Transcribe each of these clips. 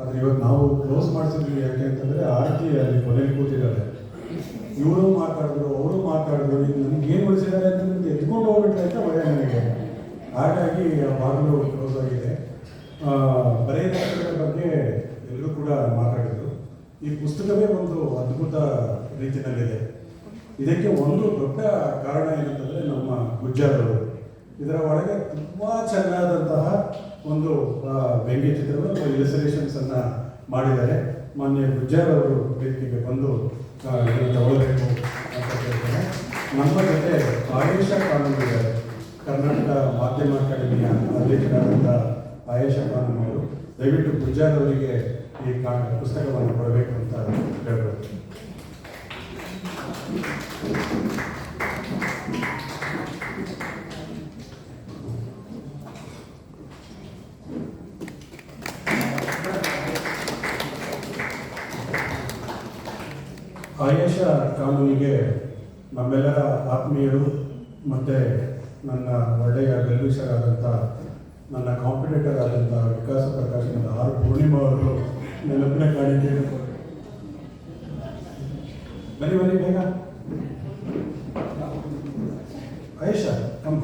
ಆದ್ರೆ ಇವತ್ತು ನಾವು ಕ್ಲೋಸ್ ಮಾಡಿಸಿದ್ವಿ ಯಾಕೆ ಅಂತಂದ್ರೆ ಆರತಿ ಅಲ್ಲಿ ಕೊನೆಯಲ್ಲಿ ಕೂತಿದ್ದಾರೆ. ಇವರು ಮಾತಾಡಿದ್ರು, ಅವರು ಮಾತಾಡಿದ್ರು ಇದು ನನಗೆ ಏನು ಉಳಿಸಿದ್ದಾರೆ ಅಂತ ನಿಮ್ಗೆ ಎತ್ಕೊಂಡು ಹೋಗ್ಬಿಟ್ರೆ ಅಂತ ಭಯ ನನಗೆ? ಹಾಗಾಗಿ ಆ ಬಾಗಿಲು ಕ್ಲೋಸ್ ಆಗಿದೆ. ಬರೆಯ ಬಗ್ಗೆ ಎಲ್ಲರೂ ಕೂಡ ಮಾತಾಡಿದ್ರು. ಈ ಪುಸ್ತಕವೇ ಒಂದು ಅದ್ಭುತ ರೀತಿಯಲ್ಲಿದೆ. ಇದಕ್ಕೆ ಒಂದು ದೊಡ್ಡ ಕಾರಣ ಏನಂತಂದ್ರೆ ನಮ್ಮ ಗುಜ್ಜಾರವರು ಇದರ ಒಳಗೆ ತುಂಬಾ ಚೆನ್ನಾದಂತಹ ಒಂದು ವ್ಯಂಗ್ಯ ಚಿತ್ರಗಳು ಅಥವಾ ಅನ್ನ ಮಾಡಿದ್ದಾರೆ. ಮಾನ್ಯ ಗುಜ್ಜಾರ್ ಅವರು ವೇದಿಕೆಗೆ ಬಂದು ತಗೊಳ್ಬೇಕು ಅಂತ ಕೇಳ್ತಾರೆ. ನಮ್ಮ ಜೊತೆ ಆಯೇಷ ಕಾನೂನು ಇದ್ದಾರೆ ಕರ್ನಾಟಕ ಮಾಧ್ಯಮ ಅಕಾಡೆಮಿಯ ಅಧ್ಯಕ್ಷರಾದಂಥ ಆಯೇಷ ಕಾನೂನು ಅವರು. ದಯವಿಟ್ಟು ಗುಜ್ಜಾರ್ ಅವರಿಗೆ ಈ ಪುಸ್ತಕವನ್ನು ಕೊಡಬೇಕು. ಆಯೇಷ ಕಾನೂನಿಗೆ ನಮ್ಮೆಲ್ಲರ ಆತ್ಮೀಯರು ಮತ್ತು ನನ್ನ ಒಳ್ಳೆಯ ವೆಲ್ವಿಷರಾದಂಥ ನನ್ನ ಕಾಂಪಿಟೇಟರ್ ಆದಂಥ ವಿಕಾಸ ಪ್ರಕಾಶನದ ಆರು ಪೂರ್ಣಿಮಾ ಅವರು ನೆನಪಿನ ಕಾಣಿಕೆ. ಬನ್ನಿ ಬನ್ನಿ, ಬೇಗ. Ayesha come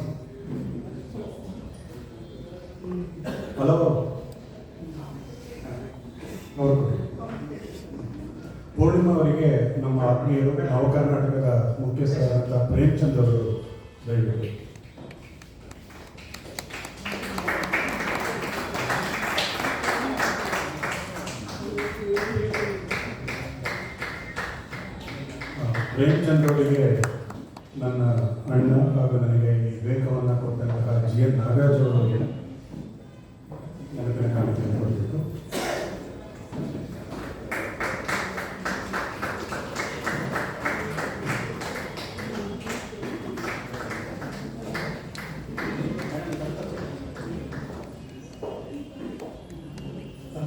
hello. ಅವರು ಪೂರ್ಣಿಮಾ ಅವರಿಗೆ ನಮ್ಮ ಆತ್ಮೀಯರು, ನವ ಕರ್ನಾಟಕದ ಮುಖ್ಯಸ್ಥರಾದಂಥ ಪ್ರೇಮ್ಚಂದ್ ಅವರು ದಯವಿಟ್ಟು. ಪ್ರೇಮ್ಚಂದ್ ಅವರಿಗೆ ನನ್ನ ಅಣ್ಣ ಹಾಗೂ ನನಗೆ ಈ ವೇಗವನ್ನು ಕೊಟ್ಟಂತಹ ಜಿ ಎನ್ ನಾಗರಾಜ್ ಅವರು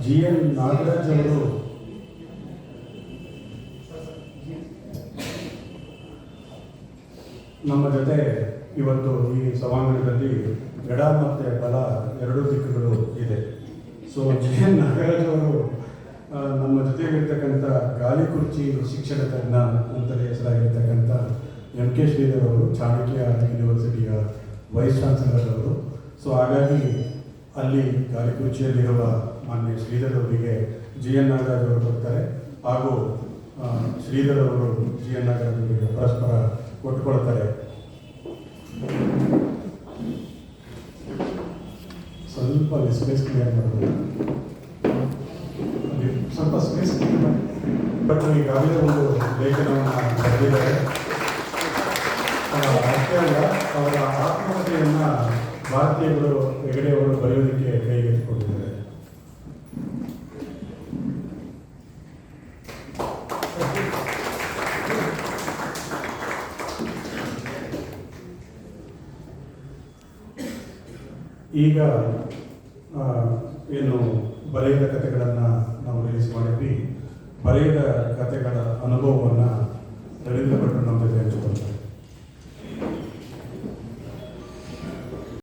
ಜಿ ಎನ್ ನಾಗರಾಜ್ ಅವರು. ನಮ್ಮ ಜೊತೆ ಇವತ್ತು ಈ ಸಭಾಂಗಣದಲ್ಲಿ ಎಡ ಮತ್ತು ಬಲ ಎರಡೂ ದಿಕ್ಕುಗಳು ಇದೆ. ಸೊ ಜಿ ಎನ್ ನಾಗರಾಜ್ ಅವರು ನಮ್ಮ ಜೊತೆಗಿರ್ತಕ್ಕಂಥ ಗಾಲಿ ಕುರ್ಚಿ ಶಿಕ್ಷಣ ತಜ್ಞ ಅಂತಲೇ ಹೆಸರಾಗಿರ್ತಕ್ಕಂಥ ಎಂ ಕೆ ಶ್ರೀಧರ್ ಅವರು, ಚಾಣಕ್ಯ ಯೂನಿವರ್ಸಿಟಿಯ ವೈಸ್ ಚಾನ್ಸಲರ್ ಅವರು. ಸೊ ಹಾಗಾಗಿ ಅಲ್ಲಿ ಗಾಲಿ ಕುರ್ಚಿಯಲ್ಲಿರುವ ಮಾನ್ಯ ಶ್ರೀಧರ್ ಅವರಿಗೆ ಜಿ ಎನ್ ನಾಗರಾಜ್ ಅವರು ಬರ್ತಾರೆ. ಹಾಗೂ ಶ್ರೀಧರ್ ಅವರು ಜಿ ಎನ್ ನಾಗರಾಜ್ ಅವರಿಗೆ ಪರಸ್ಪರ ಕೊಟ್ಟುಕೊಳ್ತಾರೆ ಸ್ವಲ್ಪ ಸ್ಪೇಸ್ ಕ್ಲಿಯರ್ ಮಾಡಿ ಸ್ವಲ್ಪ ಸ್ಪೇಸ್ ಬಟ್ ಈಗಾಗಲೇ ಒಂದು ಲೇಖನವನ್ನು ಬರೆದಿದ್ದಾರೆ. ಅವರ ಆತ್ಮಹತ್ಯೆಯನ್ನು ಭಾರತೀಯಗಳು ಹೆಗಡೆಯವರು ಬರೆಯೋದಕ್ಕೆ ಕೈಗೆತ್ತಿಕೊಂಡಿದ್ದಾರೆ ಈಗ ಏನು ಬರೆಯದ ಕಥೆಗಳನ್ನು ನಾವು ರಿಲೀಸ್ ಮಾಡಿದ್ವಿ. ಬರೆಯದ ಕಥೆಗಳ